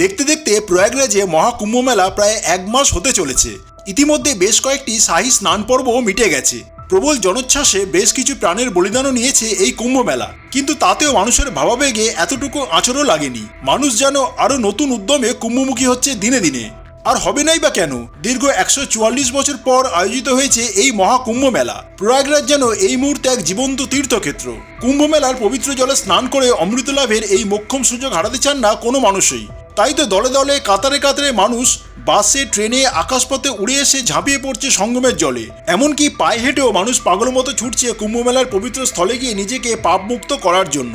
দেখতে দেখতে প্রয়াগরাজে মহাকুম্ভ মেলা প্রায় এক মাস হতে চলেছে। ইতিমধ্যে বেশ কয়েকটি শাহী স্নান পর্বও মিটে গেছে। প্রবল জনোচ্ছ্বাসে বেশ কিছু প্রাণের বলিদানও নিয়েছে এই কুম্ভ মেলা। কিন্তু তাতেও মানুষের ভাবাবেগে এতটুকু আঁচড়ও লাগেনি। মানুষ যেন আরও নতুন উদ্যমে কুম্ভমুখী হচ্ছে দিনে দিনে। আর হবে নাই বা কেন? দীর্ঘ একশো চুয়াল্লিশ বছর পর আয়োজিত হয়েছে এই মহাকুম্ভ মেলা। প্রয়াগরাজ যেন এই মুহূর্তে এক জীবন্ত তীর্থক্ষেত্র। কুম্ভ মেলার পবিত্র জলে স্নান করে অমৃত লাভের এই মোক্ষম সুযোগ হারাতে চান না কোনো মানুষই। তাই তো দলে দলে, কাতারে কাতারে মানুষ বাসে, ট্রেনে, আকাশপথে উড়ে এসে ঝাঁপিয়ে পড়ছে সঙ্গমের জলে। এমনকি পায়ে হেঁটেও মানুষ পাগল মতো ছুটছে কুম্ভমেলার পবিত্র স্থলে গিয়ে নিজেকে পাপমুক্ত করার জন্য।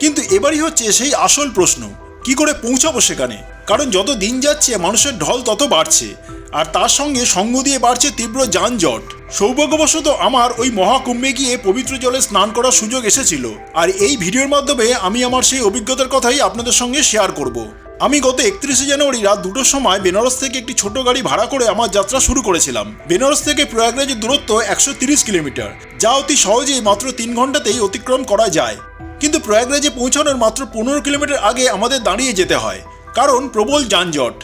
কিন্তু এবারই হচ্ছে সেই আসল প্রশ্ন, কি করে পৌঁছাবো সেখানে? কারণ যত দিন যাচ্ছে, মানুষের ঢল তত বাড়ছে, আর তার সঙ্গে সঙ্গ দিয়ে বাড়ছে তীব্র যানজট। সৌভাগ্যবশত আমার ওই মহাকুম্ভে গিয়ে পবিত্র জলে স্নান করার সুযোগ এসেছিল, আর এই ভিডিওর মাধ্যমে আমি আমার সেই অভিজ্ঞতার কথাই আপনাদের সঙ্গে শেয়ার করব। আমি গত একত্রিশে জানুয়ারি রাত দুটোর সময় বেনারস থেকে একটি ছোট গাড়ি ভাড়া করে আমার যাত্রা শুরু করেছিলাম। বেনারস থেকে প্রয়াগরাজের দূরত্ব একশো কিলোমিটার, যা অতি সহজেই মাত্র তিন ঘন্টাতেই অতিক্রম করা যায়। কিন্তু প্রয়াগরাজে পৌঁছানোর মাত্র পনেরো কিলোমিটার আগে আমাদের দাঁড়িয়ে যেতে হয়, কারণ প্রবল যানজট।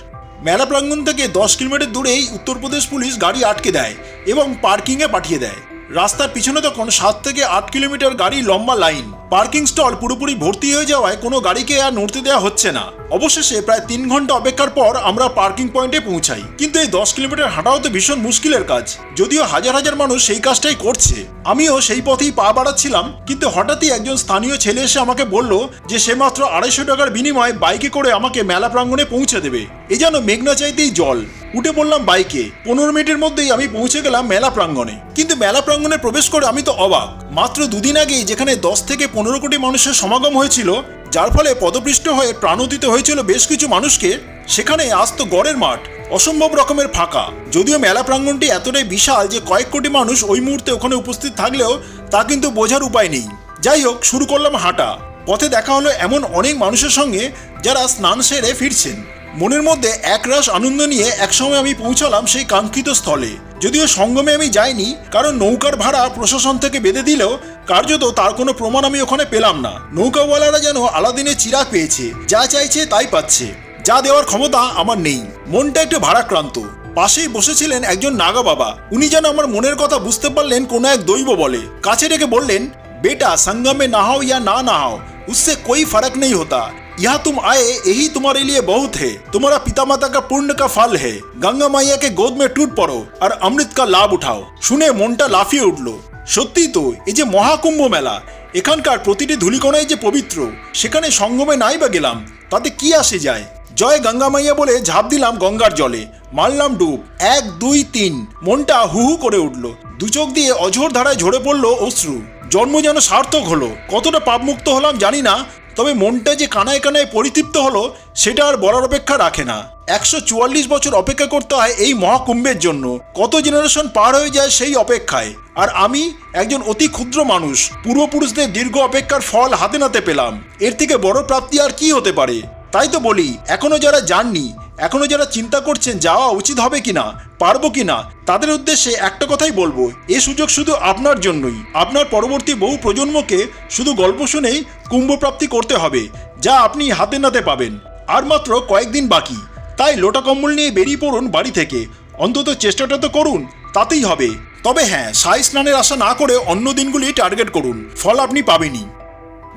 মেলা প্রাঙ্গণ থেকে দশ কিলোমিটার দূরেই উত্তরপ্রদেশ পুলিশ গাড়ি আটকে দেয় এবং পার্কিংয়ে পাঠিয়ে দেয়। রাস্তার পিছনে তখন সাত থেকে আট কিলোমিটার গাড়ি লম্বা লাইন। পার্কিং স্টল পুরোপুরি ভর্তি হয়ে যাওয়ায় কোনো গাড়িকে আর নড়তে দেওয়া হচ্ছে না। অবশেষে প্রায় তিন ঘণ্টা অপেক্ষার পর আমরা পার্কিং পয়েন্টে পৌঁছাই। কিন্তু এই দশ কিলোমিটার হাঁটাও তো ভীষণ মুশকিলের কাজ। যদিও হাজার হাজার মানুষ সেই কাজটাই করছে। আমিও সেই পথেই পা বাড়াচ্ছিলাম, কিন্তু হঠাৎই একজন স্থানীয় ছেলে এসে আমাকে বলল যে সে মাত্র আড়াইশো টাকার বিনিময়ে বাইকে করে আমাকে মেলা প্রাঙ্গণে পৌঁছে দেবে। এ যেন মেঘনা চাইতেই জল। উঠে পড়লাম বাইকে। পনেরো মিনিটের মধ্যেই আমি পৌঁছে গেলাম মেলা প্রাঙ্গণে। কিন্তু মেলা প্রাঙ্গণে প্রবেশ করে আমি তো অবাক। মাত্র দুদিন আগেই যেখানে দশ থেকে পনেরো কোটি মানুষের সমাগম হয়েছিল, যার ফলে পদপৃষ্ট হয়ে প্রাণোদিত হয়েছিল বেশ কিছু মানুষকে, সেখানে আজ তো গড়ের মাঠ, অসম্ভব রকমের ফাঁকা। যদিও মেলা প্রাঙ্গণটি এতটাই বিশাল যে কয়েক কোটি মানুষ ওই মুহূর্তে ওখানে উপস্থিত থাকলেও তা কিন্তু বোঝার উপায় নেই। যাই হোক, শুরু করলাম হাঁটা। পথে দেখা হলো এমন অনেক মানুষের সঙ্গে যারা স্নান সেরে ফিরছেন। মনের মধ্যে একরাশ আনন্দ নিয়ে একসময় আমি পৌঁছালাম সেই কাঙ্ক্ষিত স্থলে। যদিও সঙ্গমে আমি যাইনি, কারণ নৌকার ভাড়া প্রশাসন থেকে বেঁধে দিলেও কার্যত তার কোনো প্রমাণ আমি ওখানে পেলাম না। নৌকাওয়ালারা যেন আলাদিনের চিরাগ পেয়েছে, যা চাইছে তাই পাচ্ছে। যা দেওয়ার ক্ষমতা আমার নেই। মনটা একটু ভারাক্রান্ত। পাশেই বসেছিলেন একজন নাগা বাবা। উনি যেন আমার মনের কথা বুঝতে পারলেন কোনো এক দৈব বলে। কাছে ডেকে বললেন, বেটা, সঙ্গমে নাহাও ইয়া না নাহাও। উসে কই ফারাক নেই হতা। यहाँ तुम आए यही तुम्हारे लिए बहुत है तुम्हारा पिता माता का पुण्य का फल है गंगा मैया के गोद में टूट पड़ो और अमृत का लाभ उठाओ শুনে মনটা লাফিয়ে উঠল সত্যি তো এই যে মহাকুম্ভ মেলা এখানকার প্রতিটি ধুলিকণাই যে পবিত্র সেখানে সঙ্গমে নাই বা গেলাম তাতে কি আসে যায় জয় গঙ্গা মাইয়া বলে ঝাঁপ দিলাম গঙ্গার জলে মারলাম ডুব এক দুই তিন মনটা হু হু করে উঠল দু চোখ দিয়ে অঝোর ধারায় ঝরে পড়ল অশ্রু জন্ম যেন সার্থক হলো কতটা পাপমুক্ত হলাম জানি না তবে মনটা যে কানায় কানায় পরিতৃপ্ত হলো, সেটা আর বলার অপেক্ষা রাখে না। একশো চুয়াল্লিশ বছর অপেক্ষা করতে হয় এই মহাকুম্ভের জন্য। কত জেনারেশন পার হয়ে যায় সেই অপেক্ষায়। আর আমি একজন অতি ক্ষুদ্র মানুষ, পূর্বপুরুষদের দীর্ঘ অপেক্ষার ফল হাতে নাতে পেলাম। এর থেকে বড় প্রাপ্তি আর কি হতে পারে? তাই তো বলি, এখনও যারা যাননি এখনও যারা চিন্তা করছেন যাওয়া উচিত হবে কিনা, পারব কিনা, তাদের উদ্দেশ্যে একটা কথাই বলব, এ সুযোগ শুধু আপনার জন্যই। আপনার পরবর্তী বহু প্রজন্মকে শুধু গল্প শুনেই কুম্ভপ্রাপ্তি করতে হবে, যা আপনি হাতে নাতে পাবেন। আর মাত্র কয়েকদিন বাকি, তাই লোটা কম্বল নিয়ে বেরিয়ে পড়ুন বাড়ি থেকে। অন্তত চেষ্টাটা তো করুন, তাতেই হবে। তবে হ্যাঁ সাই স্নানের আশা না করে অন্য দিনগুলি টার্গেট করুন, ফল আপনি পাবেনই।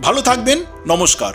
ভালো থাকবেন, নমস্কার।